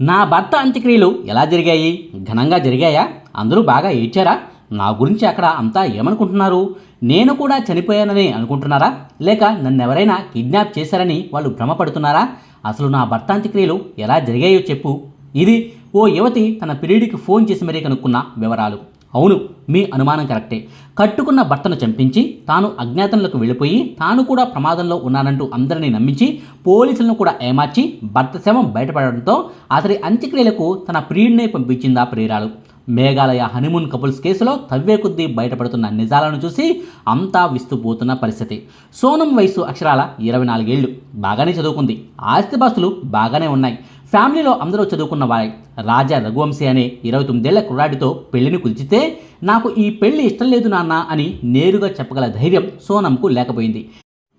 నా భర్త అంత్యక్రియలు ఎలా జరిగాయి? ఘనంగా జరిగాయా? అందరూ బాగా ఏడ్చారా? నా గురించి అక్కడ అంతా ఏమనుకుంటున్నారు? నేను కూడా చనిపోయానని అనుకుంటున్నారా? లేక నన్నెవరైనా కిడ్నాప్ చేశారని వాళ్ళు భ్రమపడుతున్నారా? అసలు నా భర్త అంత్యక్రియలు ఎలా జరిగాయో చెప్పు. ఇది ఓ యువతి తన పిరియడ్కి ఫోన్ చేసి మరీ కనుక్కున్న వివరాలు. అవును మీ అనుమానం కరెక్టే. కట్టుకున్న భర్తను చంపించి తాను అజ్ఞాతంలోకి వెళ్ళిపోయి తాను కూడా ప్రమాదంలో ఉన్నానంటూ అందరినీ నమ్మించి పోలీసులను కూడా ఏమార్చి భర్త శవం బయటపడడంతో అతడి అంత్యక్రియలకు తన ప్రియుడినే పంపించిందా ప్రియురాలు. మేఘాలయ హనీమూన్ కపుల్స్ కేసులో తవ్వే కొద్దీ బయటపడుతున్న నిజాలను చూసి అంతా విస్తుపోతున్న పరిస్థితి. సోనం వయసు అక్షరాల ఇరవై నాలుగేళ్ళు. బాగానే చదువుకుంది. ఆస్తిపాస్తులు బాగానే ఉన్నాయి. ఫ్యామిలీలో అందరూ చదువుకున్న వారే. రాజా రఘువంశీ అనే ఇరవై తొమ్మిదేళ్ళ కుర్రాడితో పెళ్ళిని కుదిచితే నాకు ఈ పెళ్ళి ఇష్టం లేదు నాన్న అని నేరుగా చెప్పగల ధైర్యం సోనంకు లేకపోయింది.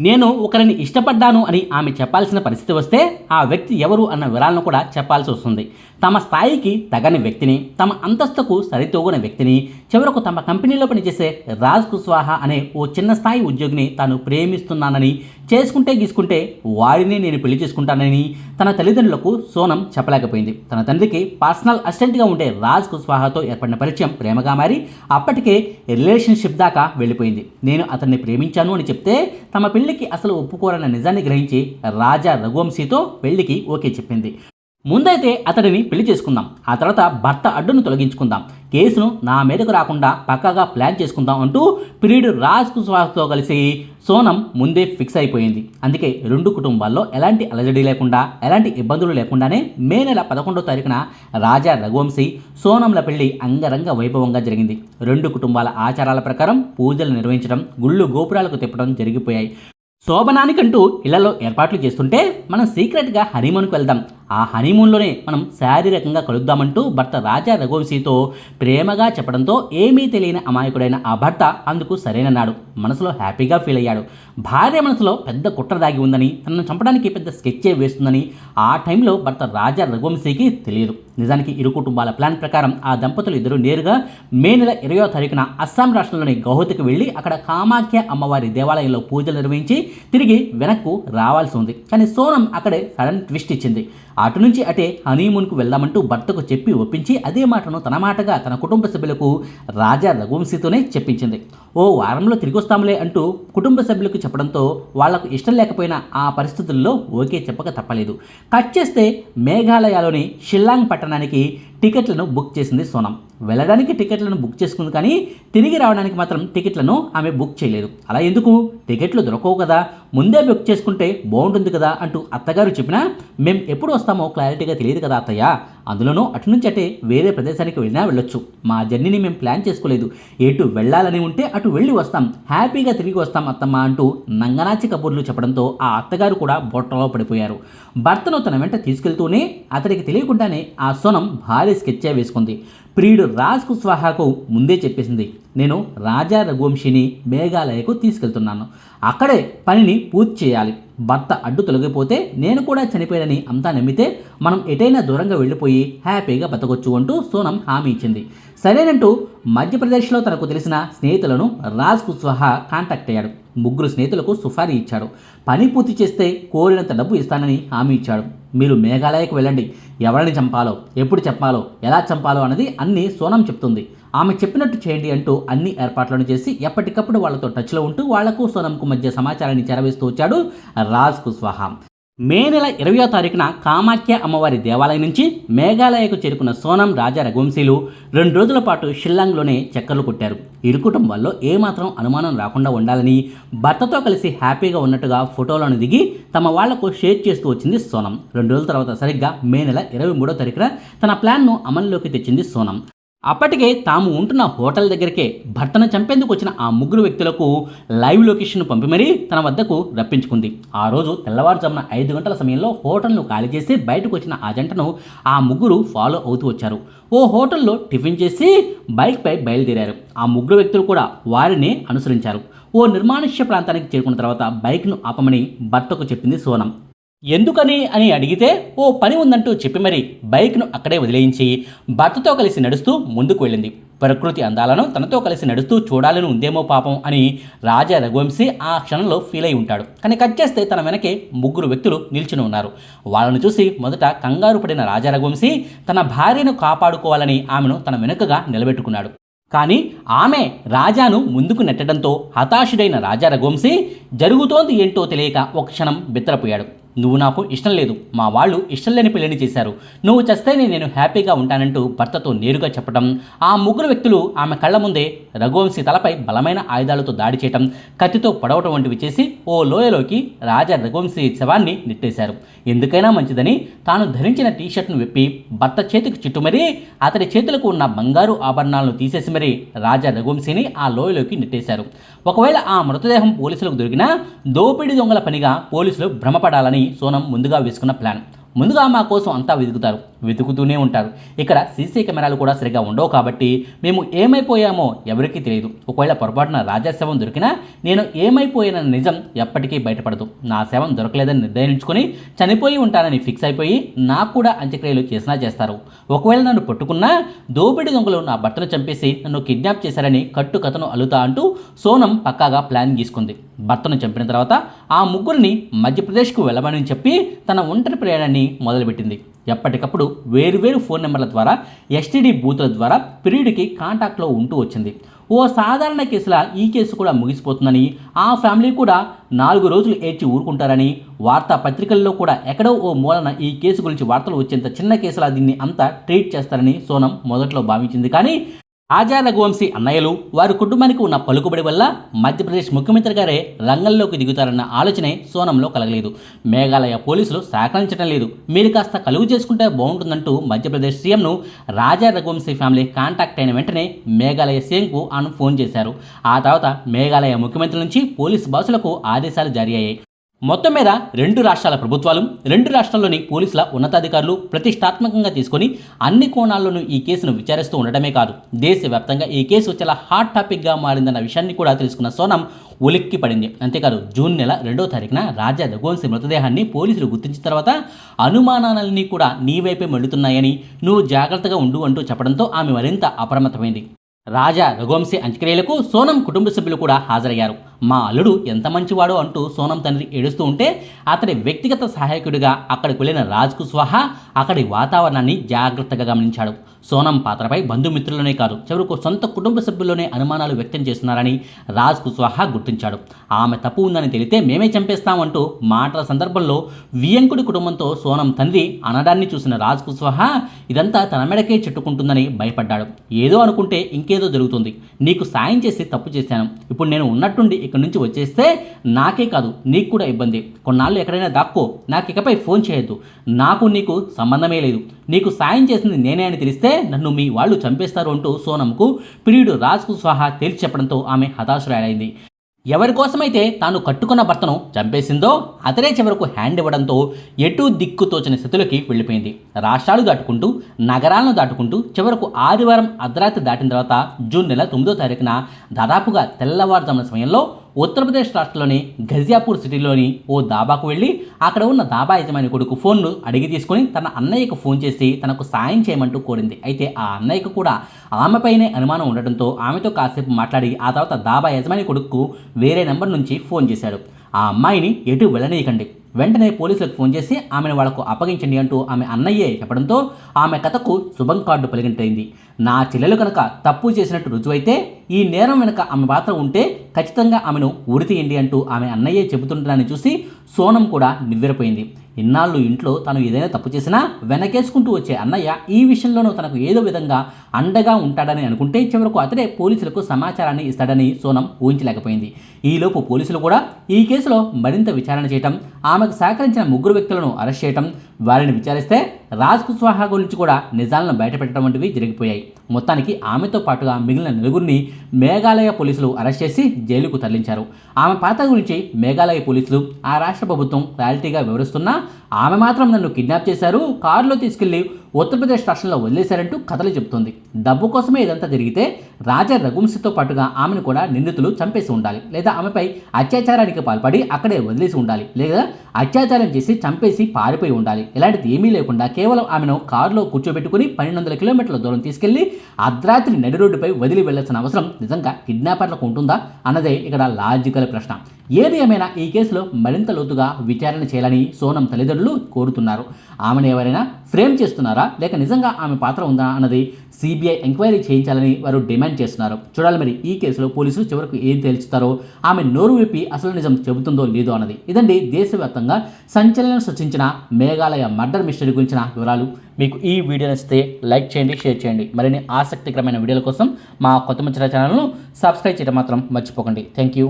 నేను ఒకరిని ఇష్టపడ్డాను అని ఆమె చెప్పాల్సిన పరిస్థితి వస్తే ఆ వ్యక్తి ఎవరు అన్న వివరాలను కూడా చెప్పాల్సి వస్తుంది. తమ స్థాయికి తగని వ్యక్తిని తమ అంతస్తుకు సరితూగని వ్యక్తిని చివరకు తమ కంపెనీలో పనిచేసే రాజ్ కుస్వాహా అనే ఓ చిన్న స్థాయి ఉద్యోగిని తాను ప్రేమిస్తున్నానని చేసుకుంటే గీసుకుంటే వారిని నేను పెళ్ళి చేసుకుంటానని తన తల్లిదండ్రులకు సోనం చెప్పలేకపోయింది. తన తండ్రికి పర్సనల్ అసిస్టెంట్గా ఉండే రాజ్ కుస్వాహాతో ఏర్పడిన పరిచయం ప్రేమగా మారి అప్పటికే రిలేషన్షిప్ దాకా వెళ్ళిపోయింది. నేను అతన్ని ప్రేమించాను అని చెప్తే తమ పెళ్ళికి అసలు ఒప్పుకోరన్న నిజాన్ని గ్రహించి రాజా రఘువంశీతో పెళ్ళికి ఓకే చెప్పింది. ముందైతే అతడిని పెళ్ళి చేసుకుందాం. ఆ తర్వాత భర్త అడ్డును తొలగించుకుందాం. కేసును నా మీదకు రాకుండా పక్కాగా ప్లాన్ చేసుకుందాం అంటూ ప్రియుడు రాజ్ కుశ్వాస్తో కలిసి సోనం ముందే ఫిక్స్ అయిపోయింది. అందుకే రెండు కుటుంబాల్లో ఎలాంటి అలజడి లేకుండా ఎలాంటి ఇబ్బందులు లేకుండానే మే నెల పదకొండో తారీఖున రాజా రఘువంశీ సోనంల పెళ్ళి అంగరంగ వైభవంగా జరిగింది. రెండు కుటుంబాల ఆచారాల ప్రకారం పూజలు నిర్వహించడం గుళ్ళు గోపురాలకు తిప్పడం జరిగిపోయాయి. శోభనానికంటూ ఇళ్ళలో ఏర్పాట్లు చేస్తుంటే మనం సీక్రెట్గా హనీమూన్కి వెళ్దాం. ఆ హనీమూన్లోనే మనం శారీరకంగా కలుద్దామంటూ భర్త రాజా రఘువంశీతో ప్రేమగా చెప్పడంతో ఏమీ తెలియని అమాయకుడైన ఆ భర్త అందుకు సరేనన్నాడు మనసులో హ్యాపీగా ఫీల్ అయ్యాడు. భార్య మనసులో పెద్ద కుట్ర దాగి ఉందని తనను చంపడానికి పెద్ద స్కెచ్చే వేస్తుందని ఆ టైంలో భర్త రాజా రఘువంశీకి తెలియదు. నిజానికి ఇరు కుటుంబాల ప్లాన్ ప్రకారం ఆ దంపతులు ఇద్దరు నేరుగా మే నెల ఇరవయో తారీఖున అస్సాం రాష్ట్రంలోని గౌహతికి వెళ్ళి అక్కడ కామాఖ్య అమ్మవారి దేవాలయంలో పూజలు నిర్వహించి తిరిగి వెనక్కు రావాల్సి ఉంది. కానీ సోనం అక్కడే సడన్ ట్విస్ట్ ఇచ్చింది. అటు నుంచి అటే హనీమూన్కు వెళ్దామంటూ భర్తకు చెప్పి ఒప్పించి అదే మాటను తన మాటగా తన కుటుంబ సభ్యులకు రాజా రఘువంశీతోనే చెప్పించింది. ఓ వారంలో తిరిగి వస్తాంలే అంటూ కుటుంబ సభ్యులకు చెప్పడంతో వాళ్ళకు ఇష్టం లేకపోయినా ఆ పరిస్థితుల్లో ఓకే చెప్పక తప్పలేదు. కట్ చేస్తే మేఘాలయలోని షిల్లాంగ్ పట్టణానికి టికెట్లను బుక్ చేసింది సోనం. వెళ్ళడానికి టికెట్లను బుక్ చేసుకుంది కానీ తిరిగి రావడానికి మాత్రం టికెట్లను ఆమె బుక్ చేయలేదు. అలా ఎందుకు? టికెట్లు దొరకవు కదా. ముందే బుక్ చేసుకుంటే బాగుంటుంది కదా అంటూ అత్తగారు చెప్పినా మేము ఎప్పుడు వస్తామో క్లారిటీగా తెలియదు కదా అత్తయ్య. అందులోనూ అటు నుంచి అటే వేరే ప్రదేశానికి వెళ్ళినా వెళ్ళొచ్చు. మా జర్నీని మేము ప్లాన్ చేసుకోలేదు. ఎటు వెళ్ళాలని ఉంటే అటు వెళ్ళి వస్తాం. హ్యాపీగా తిరిగి వస్తాం అత్తమ్మ అంటూ నంగనాచి కబుర్లు చెప్పడంతో ఆ అత్తగారు కూడా బొట్టలో పడిపోయారు. భర్తను తన వెంట తీసుకెళ్తూనే అతడికి తెలియకుండానే ఆ సోనం భారీ స్కెచ్చే వేసుకుంది. ప్రియుడు రాజ్ కుస్వాహాకు ముందే చెప్పేసింది నేను రాజా రఘువంశిని మేఘాలయకు తీసుకెళ్తున్నాను. అక్కడే పనిని పూర్తి చేయాలి. భర్త అడ్డు తొలగిపోతే నేను కూడా చనిపోయానని అంతా నమ్మితే మనం ఎటైనా దూరంగా వెళ్ళిపోయి హ్యాపీగా బతకొచ్చు అంటూ సోనం హామీ ఇచ్చింది. సరేనంటూ మధ్యప్రదేశ్లో తనకు తెలిసిన స్నేహితులను రాజ్ సహా కాంటాక్ట్ అయ్యాడు. ముగ్గురు స్నేహితులకు సుఫారీ ఇచ్చాడు. పని పూర్తి చేస్తే కోరినంత డబ్బు ఇస్తానని హామీ ఇచ్చాడు. మీరు మేఘాలయకు వెళ్ళండి. ఎవరిని చంపాలో ఎప్పుడు చెప్పాలో ఎలా చంపాలో అన్నది అన్నీ సోనం చెప్తుంది. ఆమె చెప్పినట్టు చేయండి అంటూ అన్ని ఏర్పాట్లను చేసి ఎప్పటికప్పుడు వాళ్ళతో టచ్లో ఉంటూ వాళ్ళకు సోనంకు మధ్య సమాచారాన్ని చేరవేస్తూ వచ్చాడు రాజ్ కుస్వాహా మే నెల ఇరవయో తారీఖున కామాఖ్య అమ్మవారి దేవాలయం నుంచి మేఘాలయకు చేరుకున్న సోనం రాజా రఘువంశీలు రెండు రోజుల పాటు షిల్లాంగ్లోనే చక్కర్లు కొట్టారు. ఇరు కుటుంబాల్లో ఏమాత్రం అనుమానం రాకుండా ఉండాలని భర్తతో కలిసి హ్యాపీగా ఉన్నట్టుగా ఫోటోలను దిగి తమ వాళ్ళకు షేర్ చేస్తూ వచ్చింది సోనం. రెండు రోజుల తర్వాత సరిగ్గా మే నెల ఇరవై మూడో తారీఖున తన ప్లాన్ను అమల్లోకి తెచ్చింది సోనం. అప్పటికే తాము ఉంటున్న హోటల్ దగ్గరికే భర్తను చంపేందుకు వచ్చిన ఆ ముగ్గురు వ్యక్తులకు లైవ్ లొకేషన్ పంపి మరీ తన వద్దకు రప్పించుకుంది. ఆ రోజు తెల్లవారుజామున ఐదు గంటల సమయంలో హోటల్ను ఖాళీ చేసి బయటకు వచ్చిన ఆ జంటను ఆ ముగ్గురు ఫాలో అవుతూ వచ్చారు. ఓ హోటల్లో టిఫిన్ చేసి బైక్పై బయలుదేరారు. ఆ ముగ్గురు వ్యక్తులు కూడా వారిని అనుసరించారు. ఓ నిర్మానుష్య ప్రాంతానికి చేరుకున్న తర్వాత బైక్ను ఆపమని భర్తకు చెప్పింది సోనం. ఎందుకని అని అడిగితే ఓ పని ఉందంటూ చెప్పి మరి బైక్ను అక్కడే వదిలేయించి భర్తతో కలిసి నడుస్తూ ముందుకు వెళ్ళింది. ప్రకృతి అందాలను తనతో కలిసి నడుస్తూ చూడాలని ఉందేమో పాపం అని రాజా రఘువంశీ ఆ క్షణంలో ఫీల్ అయి ఉంటాడు. కానీ కట్ చేస్తే తన వెనకే ముగ్గురు వ్యక్తులు నిల్చుని ఉన్నారు. వాళ్ళను చూసి మొదట కంగారు పడిన రాజా రఘువంశీ తన భార్యను కాపాడుకోవాలని ఆమెను తన వెనుకగా నిలబెట్టుకున్నాడు. కానీ ఆమె రాజాను ముందుకు నెట్టడంతో హతాశుడైన రాజా రఘువంశీ జరుగుతోంది ఏంటో తెలియక ఒక క్షణం బిత్తరపోయాడు. నువ్వు నాకు ఇష్టం లేదు. మా వాళ్ళు ఇష్టం లేని పెళ్ళిని చేశారు. నువ్వు చస్తేనే నేను హ్యాపీగా ఉంటానంటూ భర్తతో నేరుగా చెప్పడం ఆ ముగ్గురు వ్యక్తులు ఆమె కళ్ళ ముందే రఘువంశీ తలపై బలమైన ఆయుధాలతో దాడి చేయటం కత్తితో పడవటం వంటివి చేసి ఓ లోయలోకి రాజా రఘువంశీ శవాన్ని నెట్టేశారు. ఎందుకైనా మంచిదని తాను ధరించిన టీషర్ట్ను విప్పి భర్త చేతికి చుట్టుమరీ అతడి చేతులకు ఉన్న బంగారు ఆభరణాలను తీసేసి మరీ రాజా రఘువంశీని ఆ లోయలోకి నెట్టేశారు. ఒకవేళ ఆ మృతదేహం పోలీసులకు దొరికినా దోపిడీ దొంగల పనిగా పోలీసులు భ్రమపడాలని సోనం ముందుగా వేసుకున్న ప్లాన్. ముందుగా మా కోసం అంతా వెతుకుతారు. వెతుకుతూనే ఉంటారు. ఇక్కడ సీసీ కెమెరాలు కూడా సరిగా ఉండవు కాబట్టి మేము ఏమైపోయామో ఎవరికీ తెలియదు. ఒకవేళ పొరపాటున రాజా శవం దొరికినా నేను ఏమైపోయానన్న నిజం ఎప్పటికీ బయటపడదు. నా శవం దొరకలేదని నిర్ధారించుకొని చనిపోయి ఉంటానని ఫిక్స్ అయిపోయి నాకు కూడా అంత్యక్రియలు చేసినా చేస్తారు. ఒకవేళ నన్ను పట్టుకున్నా దోపిడి దొంగలు నా భర్తను చంపేసి నన్ను కిడ్నాప్ చేశారని కట్టు కథను అలుతా అంటూ సోనం పక్కాగా ప్లాన్ గీసుకుంది. భర్తను చంపిన తర్వాత ఆ ముగ్గురిని మధ్యప్రదేశ్కు వెళ్ళమని చెప్పి తన ఒంటరి ప్రయాణాన్ని మొదలుపెట్టింది. ఎప్పటికప్పుడు వేరువేరు ఫోన్ నెంబర్ల ద్వారా ఎస్టీడీ బూతుల ద్వారా పీరియడ్కి కాంటాక్ట్లో ఉంటూ వచ్చింది. ఓ సాధారణ కేసులా ఈ కేసు కూడా ముగిసిపోతుందని ఆ ఫ్యామిలీ కూడా నాలుగు రోజులు ఏడ్చి ఊరుకుంటారని వార్తాపత్రికల్లో కూడా ఎక్కడో ఓ మూలన ఈ కేసు గురించి వార్తలు వచ్చేంత చిన్న కేసులా దీన్ని అంతా ట్రీట్ చేస్తారని సోనం మొదట్లో భావించింది. కానీ ఆజా రఘువంశీ అన్నయ్యలు వారి కుటుంబానికి ఉన్న పలుకుబడి వల్ల మధ్యప్రదేశ్ ముఖ్యమంత్రి గారే రంగంలోకి దిగుతారన్న ఆలోచనే సోనంలో కలగలేదు. మేఘాలయ పోలీసులు సహకరించడం లేదు. మీరు కాస్త కలుగు చేసుకుంటే బాగుంటుందంటూ మధ్యప్రదేశ్ సీఎంను రాజా రఘువంశీ ఫ్యామిలీ కాంటాక్ట్ అయిన వెంటనే మేఘాలయ సీఎంకు ఆయన ఫోన్ చేశారు. ఆ తర్వాత మేఘాలయ ముఖ్యమంత్రి నుంచి పోలీసు బాసులకు ఆదేశాలు జారీ అయ్యాయి. మొత్తం మీద రెండు రాష్ట్రాల ప్రభుత్వాలు రెండు రాష్ట్రాల్లోని పోలీసుల ఉన్నతాధికారులు ప్రతిష్టాత్మకంగా తీసుకొని అన్ని కోణాల్లోనూ ఈ కేసును విచారిస్తూ ఉండటమే కాదు దేశవ్యాప్తంగా ఈ కేసు చాలా హాట్ టాపిక్గా మారిందన్న విషయాన్ని కూడా తెలుసుకున్న సోనం ఉలిక్కి పడింది. అంతేకాదు జూన్ నెల రెండో తారీఖున రాజా రఘువంశీ మృతదేహాన్ని పోలీసులు గుర్తించిన తర్వాత అనుమానాలన్నీ కూడా నీ వైపే మళ్ళుతున్నాయని నువ్వు జాగ్రత్తగా ఉండు అంటూ చెప్పడంతో ఆమె మరింత అప్రమత్తమైంది. రాజా రఘువంశీ అంత్యక్రియలకు సోనం కుటుంబ సభ్యులు కూడా హాజరయ్యారు. మా అల్లుడు ఎంత మంచివాడో అంటూ సోనం తండ్రి ఏడుస్తూ ఉంటే అతడి వ్యక్తిగత సహాయకుడిగా అక్కడికి వెళ్ళిన రాజ్ కుస్వాహా అక్కడి వాతావరణాన్ని జాగ్రత్తగా గమనించాడు. సోనం పాత్రపై బంధుమిత్రులనే కాదు చివరకు సొంత కుటుంబ సభ్యుల్లోనే అనుమానాలు వ్యక్తం చేస్తున్నారని రాజ్ కుస్వాహా గుర్తించాడు. ఆమె తప్పు ఉందని తెలితే మేమే చంపేస్తామంటూ మాటల సందర్భంలో వియంకుడి కుటుంబంతో సోనం తండ్రి అనడాన్ని చూసిన రాజ్ కుస్వాహా ఇదంతా తన మెడకే చెట్టుకుంటుందని భయపడ్డాడు. ఏదో అనుకుంటే ఇంకేదో జరుగుతుంది. నీకు సాయం చేసి తప్పు చేశాను. ఇప్పుడు నేను ఉన్నట్టుండి ఇక్కడి నుంచి వచ్చేస్తే నాకే కాదు నీకు కూడా ఇబ్బంది. కొన్నాళ్ళు ఎక్కడైనా దాక్కో నాకు ఇకపై ఫోన్ చేయొద్దు. నాకు నీకు సంబంధమే లేదు. నీకు సాయం చేసింది నేనే అని తెలిస్తే నన్ను మీ వాళ్ళు చంపేస్తారు అంటూ సోనంకు ప్రియుడు రాజ్కు స్వాహా తేల్చి చెప్పడంతో ఆమె హతాశురాలైంది. ఎవరి కోసమైతే తాను కట్టుకున్న భర్తను చంపేసిందో అతనే చివరకు హ్యాండ్ ఇవ్వడంతో ఎటు దిక్కు తోచిన స్థితిలోకి వెళ్ళిపోయింది. రాష్ట్రాలు దాటుకుంటూ నగరాలను దాటుకుంటూ చివరకు ఆదివారం అర్ధరాత్రి దాటిన తర్వాత జూన్ నెల తొమ్మిదో తారీఖున దాదాపుగా తెల్లవారుజామున సమయంలో ఉత్తరప్రదేశ్ రాష్ట్రంలోని ఘజియాపూర్ సిటీలోని ఓ దాబాకు వెళ్ళి అక్కడ ఉన్న దాబా యజమాని కొడుకు ఫోన్ను అడిగి తీసుకొని తన అన్నయ్యకు ఫోన్ చేసి తనకు సాయం చేయమంటూ కోరింది. అయితే ఆ అన్నయ్యకు కూడా ఆమెపైనే అనుమానం ఉండటంతో ఆమెతో కాసేపు మాట్లాడి ఆ తర్వాత దాబా యజమాని కొడుకు వేరే నెంబర్ నుంచి ఫోన్ చేశాడు. ఆ అమ్మాయిని ఎటు వెళ్ళనీయకండి. వెంటనే పోలీసులకు ఫోన్ చేసి ఆమెను వాళ్ళకు అప్పగించండి అంటూ ఆమె అన్నయ్యే చెప్పడంతో ఆమె కథకు శుభం కార్డు పలిగింటైంది నా చెల్లెలు కనుక తప్పు చేసినట్టు రుజువైతే ఈ నేరం వెనుక ఆమె పాత్ర ఉంటే ఖచ్చితంగా ఆమెను ఉరితీయండి అంటూ ఆమె అన్నయ్యే చెబుతుండడాన్ని చూసి సోనం కూడా నివ్వెరపోయింది. ఇన్నాళ్ళు ఇంట్లో తను ఏదైనా తప్పు చేసినా వెనకేసుకుంటూ వచ్చే అన్నయ్య ఈ విషయంలోనూ తనకు ఏదో విధంగా అండగా ఉంటాడని అనుకుంటే చివరకు అతడే పోలీసులకు సమాచారాన్ని ఇస్తాడని సోనం ఊహించలేకపోయింది. ఈలోపు పోలీసులు కూడా ఈ కేసులో మరింత విచారణ చేయటం ఆమెకు సహకరించిన ముగ్గురు వ్యక్తులను అరెస్ట్ చేయటం వారిని విచారిస్తే రాజ్ కుస్వాహా గురించి కూడా నిజాలను బయటపెట్టడం వంటివి జరిగిపోయాయి. మొత్తానికి ఆమెతో పాటుగా మిగిలిన నలుగురిని మేఘాలయ పోలీసులు అరెస్ట్ చేసి జైలుకు తరలించారు. ఆమె పాత్ర గురించి మేఘాలయ పోలీసులు ఆ రాష్ట్ర ప్రభుత్వం క్లారిటీగా వివరిస్తున్నా ఆమె మాత్రం నన్ను కిడ్నాప్ చేశారు కారులో తీసుకెళ్ళి ఉత్తరప్రదేశ్ రాష్ట్రంలో వదిలేశారంటూ కథలు చెబుతోంది. డబ్బు కోసమే ఇదంతా జరిగితే రాజా రఘువంశతో పాటుగా ఆమెను కూడా నిందితులు చంపేసి ఉండాలి. లేదా ఆమెపై అత్యాచారానికి పాల్పడి అక్కడే వదిలేసి ఉండాలి. లేదా అత్యాచారం చేసి చంపేసి పారిపోయి ఉండాలి. ఇలాంటిది ఏమీ లేకుండా కేవలం ఆమెను కారులో కూర్చోబెట్టుకుని పన్నెండు వందల కిలోమీటర్ల దూరం తీసుకెళ్ళి అర్ధరాత్రి నడి రోడ్డుపై వదిలి వెళ్ళాల్సిన అవసరం నిజంగా కిడ్నాపర్లకు ఉంటుందా అన్నదే ఇక్కడ లాజికల్ ప్రశ్న. ఏది ఏమైనా ఈ కేసులో మరింత లోతుగా విచారణ చేయాలని సోనం తల్లిదండ్రులు కోరుతున్నారు. ఆమెను ఎవరైనా ఫ్రేమ్ చేస్తున్నారా? లేక నిజంగా ఆమె పాత్ర ఉందా అన్నది సిబిఐ ఎంక్వైరీ చేయించాలని వారు డిమాండ్ చేస్తున్నారు. చూడాలి మరి ఈ కేసులో పోలీసులు చివరకు ఏం తేల్చుతారో ఆమె నోరు విప్పి అసలు నిజం చెబుతుందో లేదో అన్నది. ఇదండి దేశవ్యాప్తంగా సంచలనం సృష్టించిన మేఘాలయ మర్డర్ మిస్టరీ గురించిన వివరాలు. మీకు ఈ వీడియో నచ్చితే లైక్ చేయండి షేర్ చేయండి. మరిన్ని ఆసక్తికరమైన వీడియోల కోసం మా కొత్త ముచ్చట ఛానల్ను సబ్స్క్రైబ్ చేయడం మాత్రం మర్చిపోకండి. Thank you.